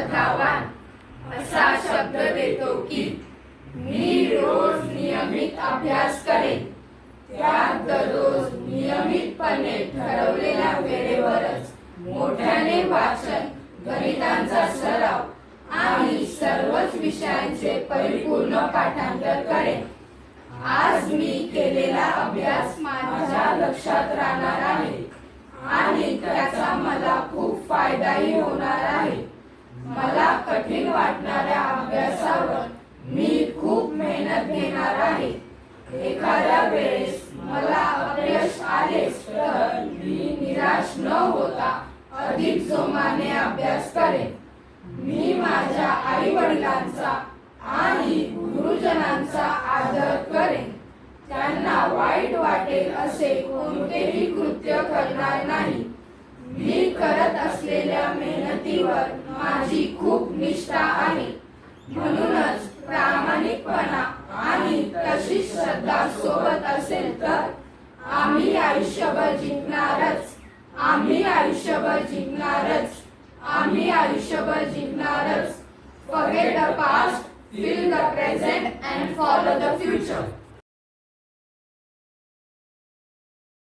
श्रद्धावान असा शब्द देतो की मी रोज नियमित अभ्यास करेन. त्यात दररोज नियमितपणे ठरवलेल्या वेळेवरच मोठ्याने वाचन गणितांचा सराव आणि सर्वच विषयांचे परिपूर्ण पाठांतर करेन. आज मी केलेला अभ्यास माझ्या लक्षात राहणार आहे आणि त्याचा मला खूप फायदाही होणार आहे. कठीण वाटणाऱ्या अभ्यासावर मी खूप मेहनत घेणार आहे. एखाद्या वेळेस मला अपयश आलेच तर मी निराश न होता अधिक जोमाने अभ्यास करेन. मी माझ्या आई वडिलांचा आणि गुरुजनांचा आदर करेन. त्यांना वाईट वाटेल असे कोणतेही कृत्य गुरुवर माझी खूप निष्ठा आहे. म्हणूनच प्रामाणिकपणा आणि तशीच श्रद्धा सोबत असेल तर आम्ही आयुष्यभर जिंकणारच. आम्ही आयुष्यभर जिंकणारच. आम्ही आयुष्यभर जिंकणारच. Forget the past feel the present and follow the future